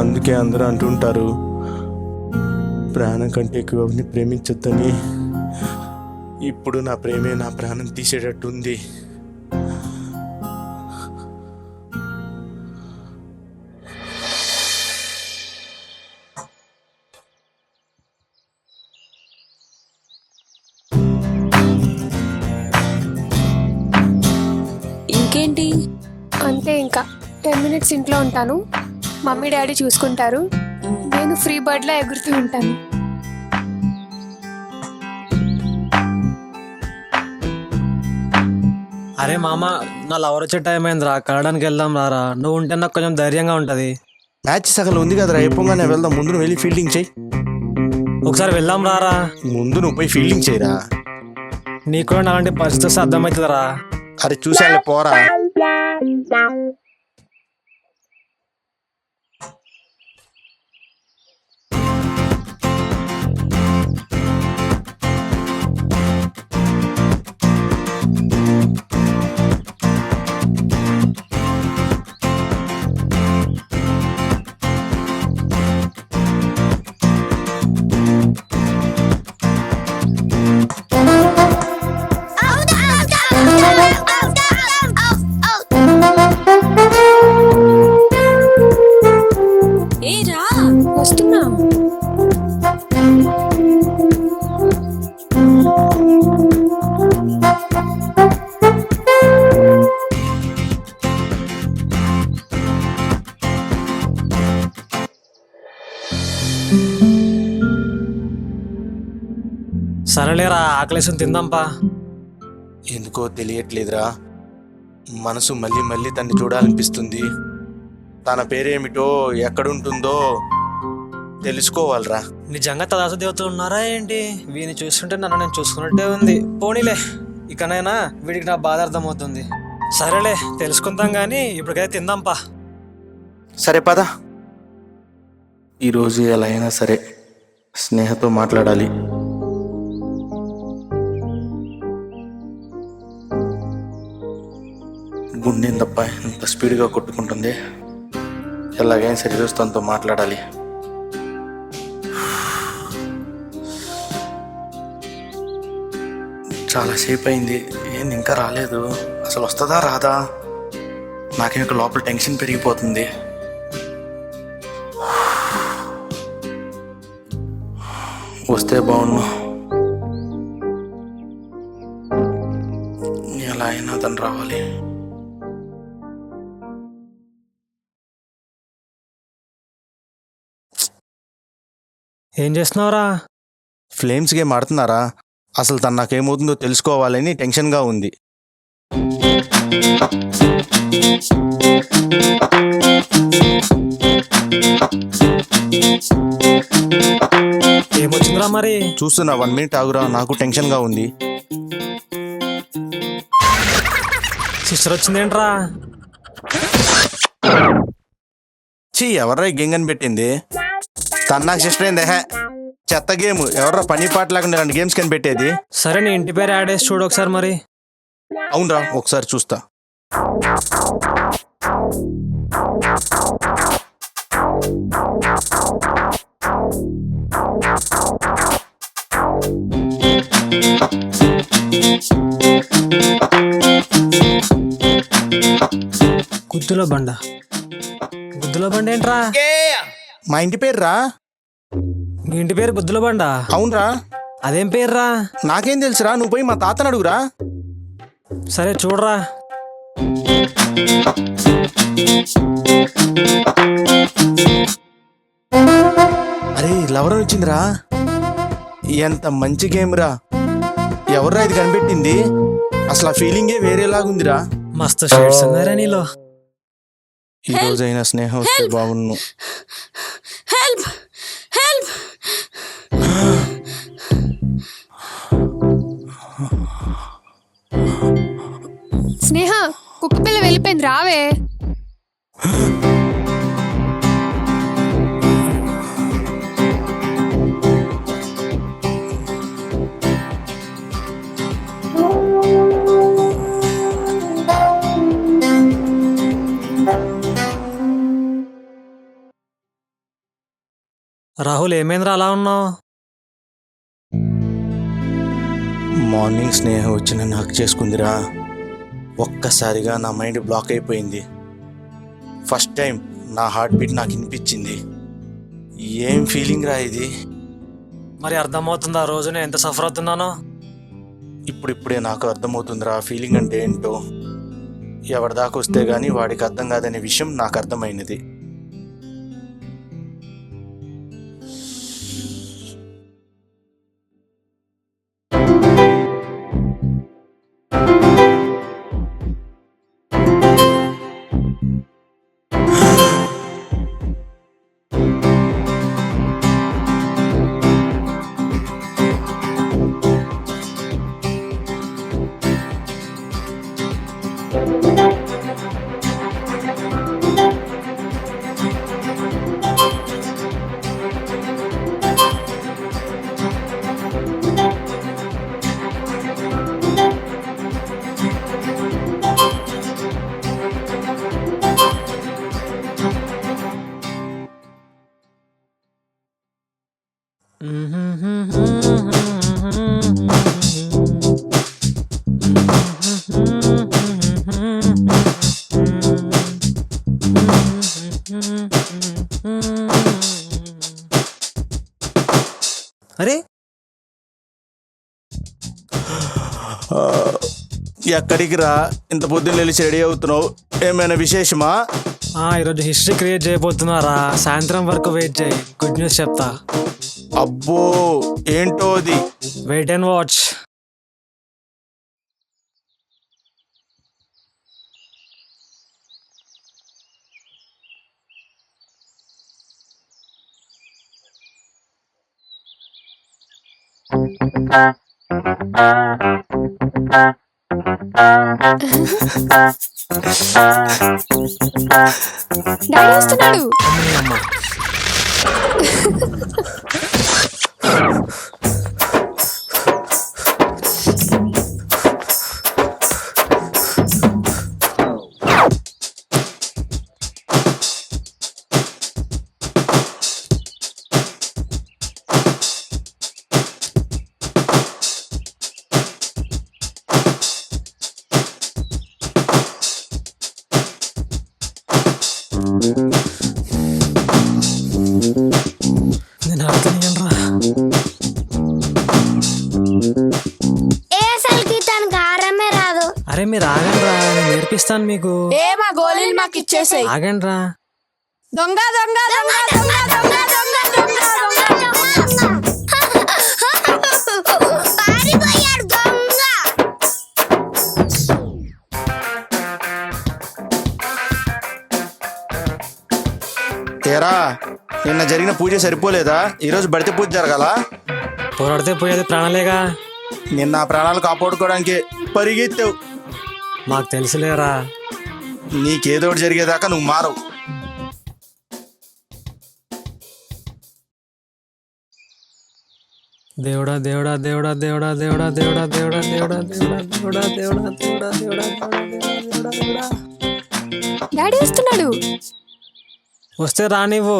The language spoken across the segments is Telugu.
అందుకే అందరూ అంటుంటారు ప్రాణం కంటే ఎక్కువ ఎవరిని ప్రేమించొద్దని. ఇప్పుడు నా ప్రేమే నా ప్రాణం తీసేటట్టు ఉంది ఇంకేంటి? అంతే ఇంకా. టెన్ మినిట్స్ ఇంట్లో ఉంటాను. మమ్మీ డాడీ చూసుకుంటారు. నేను ఫ్రీ బర్డ్లా ఎగురుతూ ఉంటాను. అరే మామ నా లవర్ వచ్చే టైం అయిందిరా. కలడానికి వెళ్దాం రారా. నువ్వు ఉంటే నాకు కొంచెం ధైర్యంగా ఉంటది. మ్యాచ్ సగం ఉంది కదరా. అయిపోగానే వెళ్దాం. ముందు నువ్వు వెళ్ళి ఫీల్డింగ్ చేయి. ఒకసారి వెళ్దాం రారా. ముందు నువ్వు పోయి ఫీల్డింగ్ చేయరా. నీకు కూడా అలాంటి పరిస్థితి అర్థమవుతుందిరా. అరే చూసాలే పోరా. ఆకలేసం తిందాంపా. ఎందుకో తెలియట్లేదురా. మనసు మళ్ళీ మళ్ళీ తన్ని చూడాలనిపిస్తుంది. తన పేరేమిటో ఎక్కడుంటుందో తెలుసుకోవాలిరా. నిజంగా తదాస దేవతలు ఉన్నారా ఏంటి? వీని చూస్తుంటే నన్ను నేను చూసుకున్నట్టే ఉంది. పోనీలే ఇకనైనా వీడికి నా బాధ అర్థమవుతుంది. సరేలే తెలుసుకుందాం కానీ ఇప్పటికైతే తిందాంపా. సరే పద. ఈరోజు ఎలా అయినా సరే స్నేహతో మాట్లాడాలి. గుండె తప్ప ఇంత స్పీడ్గా కొట్టుకుంటుంది. ఎలాగైనా సరే ఈరోజు తనతో మాట్లాడాలి. చాలాసేపు అయింది ఏంది ఇంకా రాలేదు. అసలు వస్తుందా రాదా? నాకేం ఇంకా లోపల టెన్షన్ పెరిగిపోతుంది. వస్తే బాగుండు. ఎలా అయినా తను రావాలి. ఏం చేస్తున్నావురా? ఫ్లేమ్స్ గేమ్ ఆడుతున్నారా? అసలు తను నాకేమవుతుందో తెలుసుకోవాలని టెన్షన్గా ఉంది. ఏమొచ్చిందిరా మరి? చూస్తున్నా వన్ మినిట్ ఆగురా నాకు టెన్షన్గా ఉంది. సిస్టర్ వచ్చిందేంట్రా? చీ ఎవర్రా ఈ గేమ్ కనిపెట్టింది? తను నాకు సిస్టర్ ఏంది హే చెత్త గేమ్ ఎవర్రా పని పాట లేకుండా ఇలాంటి గేమ్స్ కనిపెట్టేది? సరే నీ ఇంటి పేరు యాడ్ చేసి చూడు ఒకసారి మరి. అవునరా ఒకసారి చూస్తా. గుద్దుల బండ. గుద్దుల బండ ఏంట్రా? మా ఇంటి పేరు రా మీ ఇంటి పేరు గుద్దుల బండ అవునరా. అదేం పేర్రా? నాకేం తెలుసురా నువ్వు పోయి మా తాతను అడుగురా. సరే చూడరా. అరే లవర్ వచ్చిందిరా ఎంత మంచి గేమ్ రా ఎవర్రా ఇది కనిపెట్టింది? అసలు ఆ ఫీలింగే వేరేలాగుందిరా. మస్తు షేడ్స్ ఉన్నారా నీలో. ఈ రోజైనా స్నేహం వస్తే బాగున్ను. హెల్ప్ హెల్ప్ స్నేహ కుక్క పిల్ల వెళ్ళిపోయింది రావే. రాహుల్ ఏమైందిరా అలా ఉన్నావు? మార్నింగ్ స్నేహం వచ్చి నన్ను హక్ చేసుకుందిరా. ఒక్కసారిగా నా మైండ్ బ్లాక్ అయిపోయింది. ఫస్ట్ టైం నా హార్ట్ బీట్ నాకు వినిపించింది. ఏం ఫీలింగ్ రా ఇది? మరి అర్థమవుతుందా రోజు నేను ఎంత సఫర్ అవుతున్నానో? ఇప్పుడిప్పుడే నాకు అర్థమవుతుందిరా ఫీలింగ్ అంటే ఏంటో. ఎవరి దాకా వస్తే గానీ వాడికి అర్థం కాదనే విషయం నాకు అర్థమైనది అరే! ఎక్కడికి రా? ఇంత పొద్దున్న లేచి రెడీ అవుతున్నావు. ఏమైనా విశేషమా? ఆ, ఈరోజు హిస్టరీ క్రియేట్ చేయబోతున్నారా? సాయంత్రం వరకు వెయిట్ చేయి. గుడ్ న్యూస్ చెప్తా. అబ్బో ఏంటో అది? Wait and watch. డాన్స్ చేస్తున్నాడు ఇచ్చేసేయ్ దొంగ దొంగ దొంగ దొంగ దొంగ దొంగ దొంగ దొంగ తేరా నిన్న జరిగిన పూజ సరిపోలేదా? ఈరోజు బడితే పూజ జరగాల? పోరాడితే పోయేది ప్రాణాలేగా? నిన్న ప్రాణాలు కాపాడుకోవడానికి పరిగెత్తావు. మాకు తెలుసులేరా? నీకేదో ఒకటి జరిగేదాకా నువ్వు మారవు దేవుడా దేవుడా దేవుడా దేవుడా దేవుడా దేవుడా దేవుడా దేవుడా దేవుడా దేవుడా దేవుడా దేవుడా దేవుడా దేవుడా దేవుడా డాడీ వస్తున్నాడు వస్తే రానివ్వు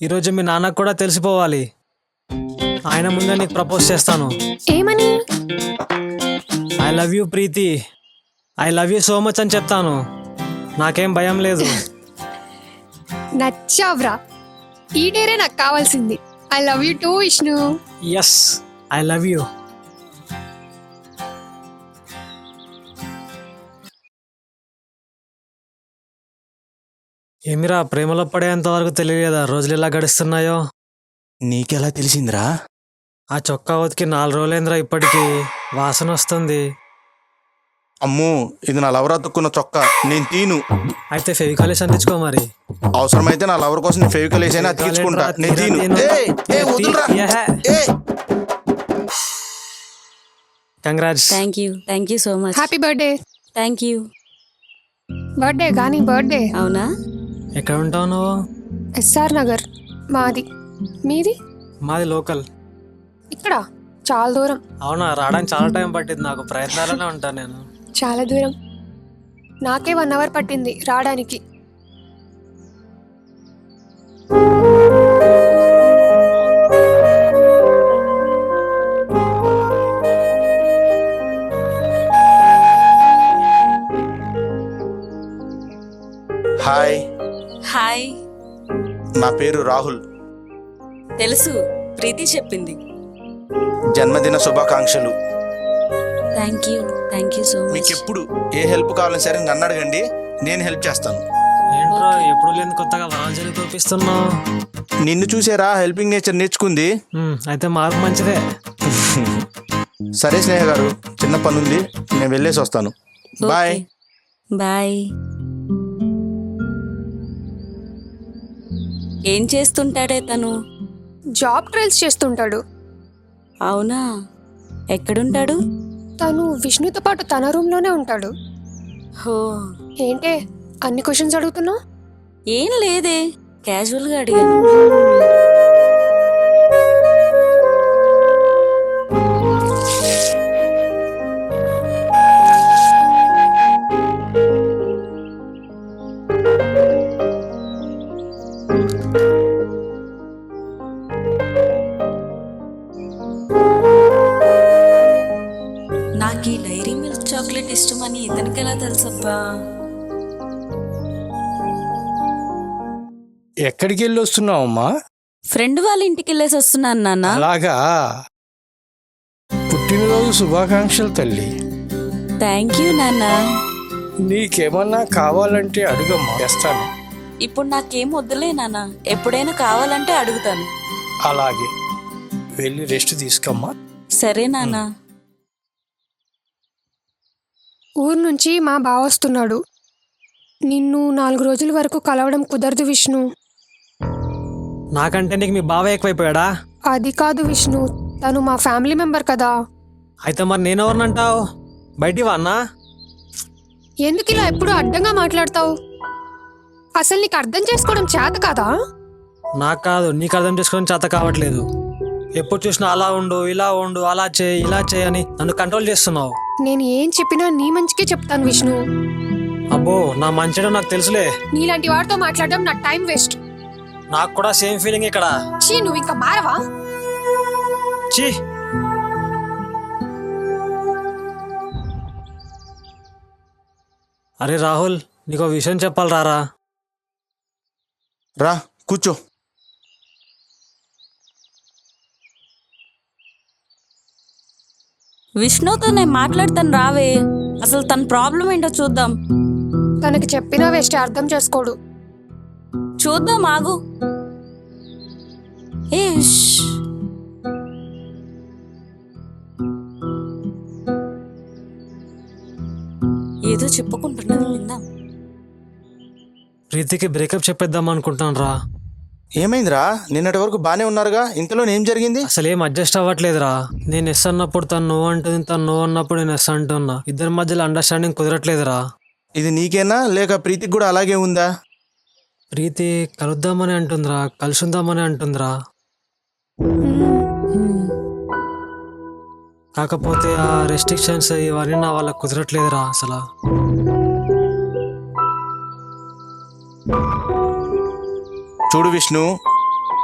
ఈరోజు మీ నాన్నకు కూడా తెలిసిపోవాలి ఆయన ముందే నీకు ప్రపోజ్ చేస్తాను ఏమని I love you Preeti I love you so much అని చెప్తాను నాకేం భయం లేదు. నచ్చావ్రా. ఈ డేరే నాకు కావాల్సింది. I love you too Vishnu yes I love you ఏమిరా ప్రేమలో పడేంత వరకు తెలియలేదా? రోజులు ఎలా గడుస్తున్నాయో? నీకెలా తెలిసిందిరా? ఆ చొక్కా ఉతికి నాలుగు రోజులైందిరా ఇప్పటికి. వాసన వస్తుంది. అమ్మో ఇది నా లవర్ అతుక్కున్న చొక్కా. నేను తీను. అయితే ఫెవికాలేసి అందించుకో మరి. అవసరమైతే నా లవర్ కోసం నేను ఫెవికల్ వేసైనా అతికించుకుంటా. నేను తీను. ఏయ్, ఏయ్, వదులురా. ఏయ్. Congrats. Thank you thank you so much happy birthday thank you birthday కానీ బర్త్డే అవునా? ఎక్కడ ఉంటావు నువ్వు? ఎస్ఆర్ నగర్. మాది. మీది? మాది లోకల్. ఇక్కడ? చాలా దూరం. అవునా రావడానికి చాలా టైం పట్టింది నాకు. ప్రయత్నాలనే ఉంటాను నేను. చాలా దూరం. నాకే వన్ అవర్ పట్టింది రావడానికి. హాయ్. హాయ్. నా పేరు రాహుల్. తెలుసు ప్రీతి చెప్పింది. జన్మదిన శుభాకాంక్షలు. Thank you thank you so మీకు మచ్ ఎప్పుడు ఏ హెల్ప్ కావాలని సరే నన్ను అడగండి నేను హెల్ప్ చేస్తాను. ఏంట్రో ఎప్పుడు లేని కొత్తగా వరాలు కురిపిస్తున్నావు? నిన్ను చూసేరా హెల్పింగ్ నేచర్ నేర్చుకుంది. అయితే మార్పు మంచిదే. సరే స్నేహ గారు చిన్న పని ఉంది నేను వెళ్ళేసి వస్తాను. బాయ్ బాయ్ ఏం చేస్తుంటాడే తను? జాబ్ ట్రయల్స్ చేస్తుంటాడు. అవునా? ఎక్కడుంటాడు? తను విష్ణుతో పాటు తన రూమ్లోనే ఉంటాడు. హో. ఏంటే అన్ని క్వశ్చన్స్ అడుగుతున్నావు? ఏం లేదే క్యాజువల్గా అడిగాను. ఎక్కడికి వెళ్ళి వస్తున్నావమ్మా ఫ్రెండ్ వాళ్ళ ఇంటికి వెళ్ళేసి వస్తున్నాను నాన్న. అలాగా? పుట్టినరోజు శుభాకాంక్షలు తల్లి. థ్యాంక్ యూ నాన్న. నీకేమన్నా కావాలంటే అడుగమ్మా చేస్తాను ఇప్పుడు నాకేం వద్దులే నాన్న. ఎప్పుడైనా కావాలంటే అడుగుతాను. అలాగే. వెళ్ళి రెస్ట్ తీసుకోమ్మా. సరే నాన్న. ఊరు నుంచి మా బావ వస్తున్నాడు. నిన్ను నాలుగు రోజుల వరకు కలవడం కుదరదు విష్ణు. నాకంటే నీకు మీ బావ ఎక్కువైపోయాడా? అది కాదు విష్ణు తను మా ఫ్యామిలీ మెంబర్ కదా. అయితే మరి నేనెవరినంటావు? బయటి వాన్నా ఎందుకు ఇలా ఎప్పుడు అడ్డంగా మాట్లాడతావు? అసలు నీకు అర్థం చేసుకోవడం చేత కదా? నాకు కాదు నీకు అర్థం చేసుకోవడం చేత కావట్లేదు. ఎప్పుడు చూసినా అలా ఉండు ఇలా ఉండు అలా చేయి ఇలా చేయి అని నన్ను కంట్రోల్ చేస్తున్నావు. నేను ఏం చెప్పినా నీ మంచికే చెప్తాను విష్ణు. అబ్బో నా మంచిగా నాకు తెలుసులే. నీలాంటి వాడితో మాట్లాడడం నా టైం వేస్ట్ నాకు కూడా సేమ్ ఫీలింగ్ ఇక్కడ. చీ నువ్వు ఇంకా మారవా? చీ అరే రాహుల్ నీకు ఒక విషయం చెప్పాలి రారా రా కూర్చో. విష్ణుతో నేను మాట్లాడతాను రావే. అసలు తన ప్రాబ్లం ఏంటో చూద్దాం. తనకి చెప్పినా వేస్ట్ అర్థం చేసుకోడు. చూద్దాం ఆగు. ఏ ష్. ఏదో చెప్పుకుంటున్నది విందాం. ప్రీతికి బ్రేకప్ చెప్పేద్దాం అనుకుంటాను రా. ఏమైందిరా? నిన్నటి వరకు బానే ఉన్నారుగా ఇంతలో ఏం జరిగింది? అసలు ఏం అడ్జస్ట్ అవ్వట్లేదురా. నేను ఎస్ అన్నప్పుడు తను నో అంటుంది తను నో అన్నప్పుడు నేను ఎస్ అంటున్నా. ఇద్దరి మధ్యలో అండర్స్టాండింగ్ కుదరట్లేదురా. ఇది నీకేనా? లేక ప్రీతికి కూడా అలాగే ఉందా? ప్రీతి కలుద్దామని అంటుందిరా కలిసి ఉందామని అంటుందిరా. కాకపోతే ఆ రెస్ట్రిక్షన్స్ ఇవన్నీ నా వాళ్ళకి కుదరట్లేదురా అసలు. చూడు విష్ణు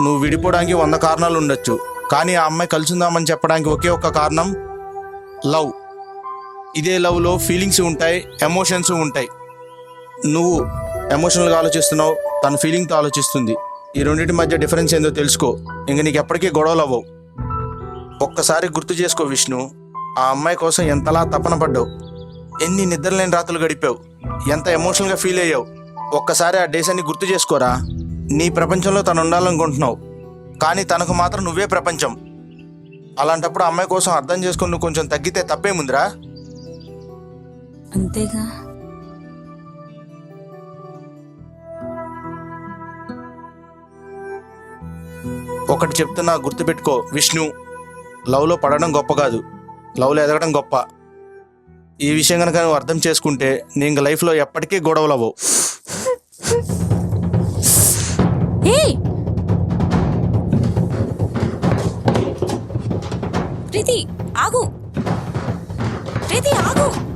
నువ్వు విడిపోవడానికి వంద కారణాలు ఉండొచ్చు. కానీ ఆ అమ్మాయి కలిసిందామని చెప్పడానికి ఒకే ఒక్క కారణం లవ్. ఇదే లవ్లో ఫీలింగ్స్ ఉంటాయి ఎమోషన్స్ ఉంటాయి. నువ్వు ఎమోషనల్గా ఆలోచిస్తున్నావు తన ఫీలింగ్తో ఆలోచిస్తుంది. ఈ రెండింటి మధ్య డిఫరెన్స్ ఏందో తెలుసుకో. ఇంక నీకు ఎప్పటికీ గొడవలు అవ్వవు. ఒక్కసారి గుర్తు చేసుకో విష్ణు ఆ అమ్మాయి కోసం ఎంతలా తపన పడ్డావు. ఎన్ని నిద్రలేని రాత్రులు గడిపావు. ఎంత ఎమోషనల్గా ఫీల్ అయ్యావు. ఒక్కసారి ఆ డేస్ అన్ని గుర్తు చేసుకోరా. నీ ప్రపంచంలో తను ఉండాలనుకుంటున్నావు. కానీ తనకు మాత్రం నువ్వే ప్రపంచం. అలాంటప్పుడు అమ్మాయి కోసం అర్థం చేసుకుని నువ్వు కొంచెం తగ్గితే తప్పేముందిరా? అంతేగా. ఒకటి చెప్తున్నా గుర్తుపెట్టుకో విష్ణు. లవ్లో పడడం గొప్ప కాదు. లవ్లో ఎదగడం గొప్ప. ఈ విషయం కనుక నువ్వు అర్థం చేసుకుంటే నీ లైఫ్లో ఎప్పటికీ గొడవలు అవ్వవు. ప్రీతి ఆగు. ప్రీతి ఆగు.